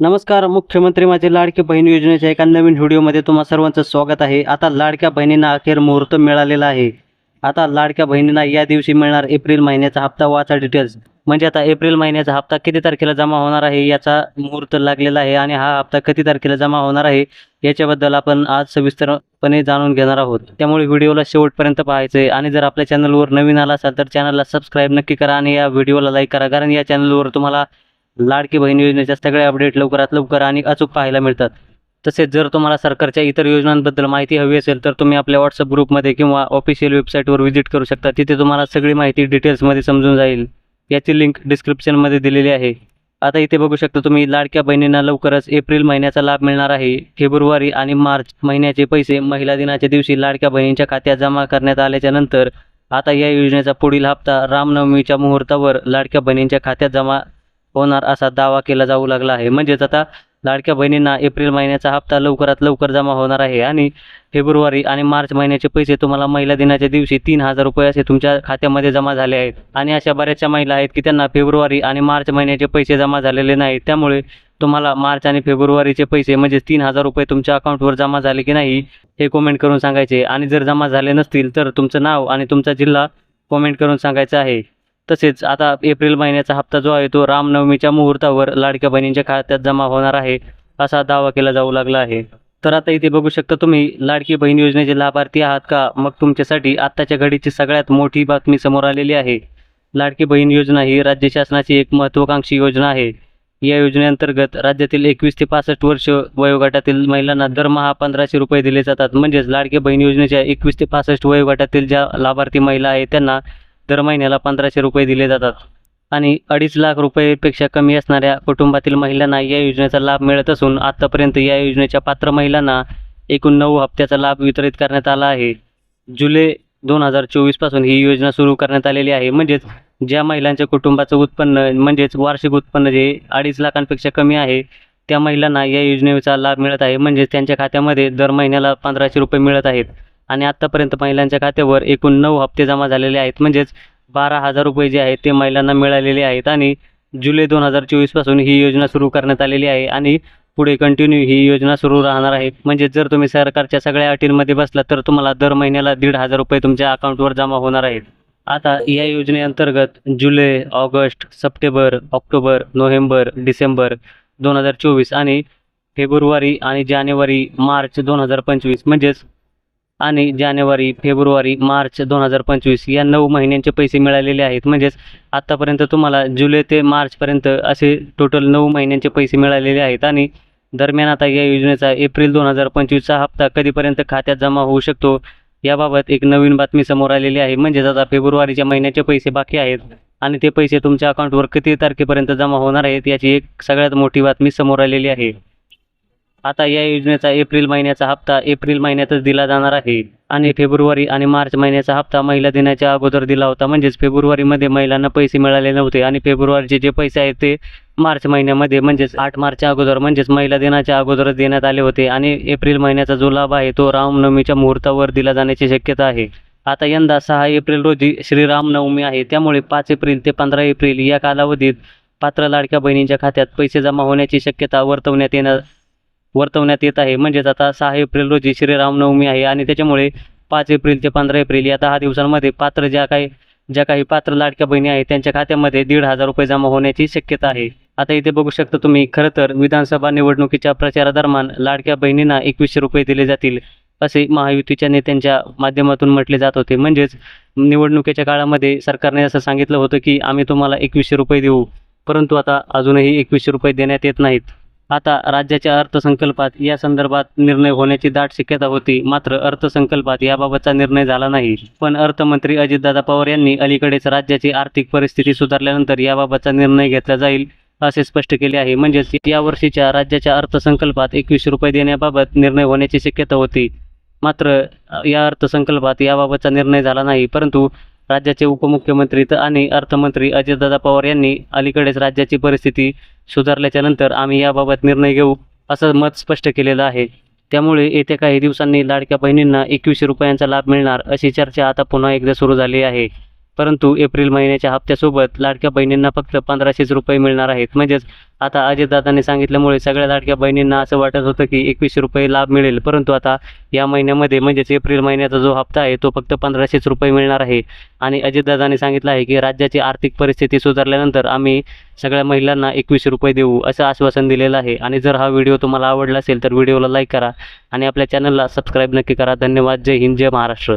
नमस्कार मुख्यमंत्री माझे लाडके बहीण योजनेच्या एका नवीन व्हिडिओमध्ये तुम्हा सर्वांचं स्वागत आहे. आता लाडक्या बहिणींना अखेर मुहूर्त मिळालेला आहे. आता लाडक्या बहिणींना या दिवशी मिळणार एप्रिल महिन्याचा हप्ता वाचा डिटेल्स म्हणजे आता एप्रिल महिन्याचा हप्ता किती तारखेला जमा होणार आहे याचा मुहूर्त लागलेला आहे आणि हा हप्ता किती तारखेला जमा होणार आहे याच्याबद्दल आपण आज सविस्तरपणे जाणून घेणार आहोत. त्यामुळे व्हिडिओला शेवटपर्यंत पाहायचं आहे आणि जर आपल्या चॅनलवर नवीन आला असाल तर चॅनलला सबस्क्राईब नक्की करा आणि या व्हिडिओला लाईक करा. कारण या चॅनलवर तुम्हाला लाडकी बहीण योजनेच्या सगळ्या अपडेट लवकरात लवकर आणि अचूक पाहायला मिळतात. तसेच जर तुम्हाला सरकारच्या इतर योजनांबद्दल माहिती हवी असेल तर तुम्ही आपल्या व्हॉट्सअप ग्रुपमध्ये किंवा ऑफिशियल वेबसाईटवर व्हिजिट करू शकता. तिथे तुम्हाला सगळी माहिती डिटेल्समध्ये समजून जाईल. याची लिंक डिस्क्रिप्शनमध्ये दिलेली आहे. आता इथे बघू शकता तुम्ही लाडक्या बहिणींना लवकरच एप्रिल महिन्याचा लाभ मिळणार आहे. फेब्रुवारी आणि मार्च महिन्याचे पैसे महिला दिनाच्या दिवशी लाडक्या बहिणींच्या खात्यात जमा करण्यात आल्याच्यानंतर आता या योजनेचा पुढील हप्ता रामनवमीच्या मुहूर्तावर लाडक्या बहिणींच्या खात्यात जमा होणार असा दावा केला जाऊ लागला आहे. म्हणजेच आता लाडक्या बहिणींना एप्रिल महिन्याचा हप्ता लवकरात लवकर जमा होणार आहे आणि फेब्रुवारी आणि मार्च महिन्याचे पैसे तुम्हाला महिला दिनाच्या दिवशी तीन हजार रुपये असे तुमच्या खात्यामध्ये जमा झाले आहेत. आणि अशा बऱ्याचशा महिला आहेत की त्यांना फेब्रुवारी आणि मार्च महिन्याचे पैसे जमा झालेले नाहीत. त्यामुळे तुम्हाला मार्च आणि फेब्रुवारीचे पैसे म्हणजे तीन हजार रुपये तुमच्या अकाउंटवर जमा झाले की नाही हे कमेंट करून सांगायचे आणि जर जमा झाले नसतील तर तुमचं नाव आणि तुमचा जिल्हा कमेंट करून सांगायचं आहे. तसेच आता एप्रिल महिन्याचा हप्ता जो आहे तो रामनवमीच्या मुहूर्तावर लाडक्या बहिणींच्या खात्यात जमा होणार आहे असा दावा केला जाऊ लागला आहे. तर आता इथे बघू शकता तुम्ही लाडकी बहीण योजनेचे लाभार्थी आहात का? मग तुमच्यासाठी आत्ताच्या घडीची सगळ्यात मोठी बातमी समोर आलेली आहे. लाडकी बहीण योजना ही राज्य शासनाची एक महत्त्वाकांक्षी योजना आहे. या योजनेअंतर्गत राज्यातील एकवीस ते पासष्ट वर्ष वयोगटातील महिलांना दरमहा पंधराशे रुपये दिले जातात. म्हणजेच लाडकी बहीण योजनेच्या एकवीस ते पासष्ट वयोगटातील ज्या लाभार्थी महिला आहेत त्यांना दर महिन्याला पंधराशे रुपये दिले जातात. आणि अडीच लाख रुपयेपेक्षा कमी असणाऱ्या कुटुंबातील महिलांना या योजनेचा लाभ मिळत असून आत्तापर्यंत या योजनेच्या पात्र महिलांना एकूण नऊ हप्त्याचा लाभ वितरित करण्यात आला आहे. जुलै दोन हजार चोवीसपासून ही योजना सुरू करण्यात आलेली आहे. म्हणजेच ज्या महिलांच्या कुटुंबाचं उत्पन्न म्हणजेच वार्षिक उत्पन्न जे अडीच लाखांपेक्षा कमी आहे त्या महिलांना या योजनेचा लाभ मिळत आहे. म्हणजेच त्यांच्या खात्यामध्ये दर महिन्याला पंधराशे रुपये मिळत आहेत. आणि आत्तापर्यंत महिलांच्या खात्यावर एकूण नऊ हप्ते जमा झालेले आहेत. म्हणजेच बारा हजार रुपये जे आहेत ते महिलांना मिळालेले आहेत आणि जुलै दोन हजार चोवीसपासून ही योजना सुरू करण्यात आलेली आहे आणि पुढे कंटिन्यू ही योजना सुरू राहणार आहे. म्हणजे जर तुम्ही सरकारच्या सगळ्या अटींमध्ये बसला तर तुम्हाला दर महिन्याला दीड हजार रुपये तुमच्या अकाउंटवर जमा होणार आहेत. आता या योजनेअंतर्गत जुलै ऑगस्ट सप्टेंबर ऑक्टोबर नोव्हेंबर डिसेंबर दोन हजार चोवीस आणि फेब्रुवारी आणि जानेवारी मार्च दोन हजार पंचवीस. म्हणजेच आणि जानेवारी फेब्रुवारी मार्च दोन हजार पंचवीस या नऊ महिन्यांचे पैसे मिळालेले आहेत. म्हणजेच आत्तापर्यंत तुम्हाला जुलै ते मार्चपर्यंत असे टोटल नऊ महिन्यांचे पैसे मिळालेले आहेत. आणि दरम्यान आता या योजनेचा एप्रिल दोन हजार पंचवीसचा हप्ता कधीपर्यंत खात्यात जमा होऊ शकतो याबाबत एक नवीन बातमी समोर आलेली आहे. म्हणजेच आता फेब्रुवारीच्या महिन्याचे पैसे बाकी आहेत आणि ते पैसे तुमच्या अकाउंटवर किती तारखेपर्यंत जमा होणार आहेत याची एक सगळ्यात मोठी बातमी समोर आलेली आहे. आता या योजनेचा एप्रिल महिन्याचा हप्ता एप्रिल महिन्यातच दिला जाणार आहे. आणि फेब्रुवारी आणि मार्च महिन्याचा हप्ता महिला दिनाच्या अगोदर दिला होता. म्हणजेच फेब्रुवारीमध्ये महिलांना पैसे मिळाले नव्हते आणि फेब्रुवारीचे जे पैसे आहेत ते मार्च महिन्यामध्ये म्हणजेच आठ मार्चच्या अगोदर म्हणजेच महिला दिनाच्या अगोदरच देण्यात आले होते. आणि एप्रिल महिन्याचा जो लाभ आहे तो रामनवमीच्या मुहूर्तावर दिला जाण्याची शक्यता आहे. आता यंदा सहा एप्रिल रोजी श्रीरामनवमी आहे. त्यामुळे पाच एप्रिल ते पंधरा एप्रिल या कालावधीत पात्र लाडक्या बहिणींच्या खात्यात पैसे जमा होण्याची शक्यता वर्तवण्यात येणार वर्तवण्यात येत आहे. म्हणजेच आता सहा एप्रिल रोजी श्रीरामनवमी आहे आणि त्याच्यामुळे पाच एप्रिल ते पंधरा एप्रिल या दहा दिवसांमध्ये पात्र ज्या काही ज्या काही पात्र लाडक्या बहिणी आहेत त्यांच्या खात्यामध्ये दीड हजार रुपये जमा होण्याची शक्यता आहे. आता इथे बघू शकता तुम्ही खरं तर विधानसभा निवडणुकीच्या प्रचारादरम्यान लाडक्या बहिणींना एकवीसशे रुपये दिले जातील असे महायुतीच्या नेत्यांच्या माध्यमातून म्हटले जात होते. म्हणजेच निवडणुकीच्या काळामध्ये सरकारने असं सांगितलं होतं की आम्ही तुम्हाला एकवीसशे रुपये देऊ परंतु आता अजूनही एकवीसशे रुपये देण्यात येत नाहीत. आता राज्याच्या अर्थसंकल्पात या संदर्भात निर्णय होण्याची दाट शक्यता होती. मात्र अर्थसंकल्पात याबाबतचा निर्णय झाला नाही. पण अर्थमंत्री अजितदादा पवार यांनी अलीकडेच राज्याची आर्थिक परिस्थिती सुधारल्यानंतर याबाबतचा निर्णय घेतला जाईल असे स्पष्ट केले आहे. म्हणजेच या वर्षीच्या राज्याच्या अर्थसंकल्पात एकवीसशे रुपये देण्याबाबत निर्णय होण्याची शक्यता होती. मात्र या अर्थसंकल्पात याबाबतचा निर्णय झाला नाही. परंतु राज्याचे उपमुख्यमंत्री आणि अर्थमंत्री अजितदादा पवार यांनी अलीकडेच राज्याची परिस्थिती सुधारल्याच्या नंतर आम्ही याबाबत निर्णय घेऊ असं मत स्पष्ट केलेलं आहे. त्यामुळे येत्या काही दिवसांनी लाडक्या बहिणींना एकवीसशे रुपयांचा लाभ मिळणार अशी चर्चा आता पुन्हा एकदा सुरू झाली आहे. परंतु एप्रिल महिन्याच्या हप्त्यासोबत लाडक्या बहिणींना फक्त पंधराशेच रुपये मिळणार आहेत. म्हणजेच आता अजितदादांनी सांगितल्यामुळे सगळ्या लाडक्या बहिणींना असं वाटत होतं की एकवीसशे रुपये लाभ मिळेल. परंतु आता या महिन्यामध्ये म्हणजेच एप्रिल महिन्याचा जो हप्ता आहे तो फक्त पंधराशेच रुपये मिळणार आहे. आणि अजितदादांनी सांगितलं आहे की राज्याची आर्थिक परिस्थिती सुधारल्यानंतर आम्ही सगळ्या महिलांना एकवीसशे रुपये देऊ असं आश्वासन दिलेलं आहे. आणि जर हा व्हिडिओ तुम्हाला आवडला असेल तर व्हिडिओला लाईक करा आणि आपल्या चॅनलला सबस्क्राईब नक्की करा. धन्यवाद. जय हिंद. जय महाराष्ट्र.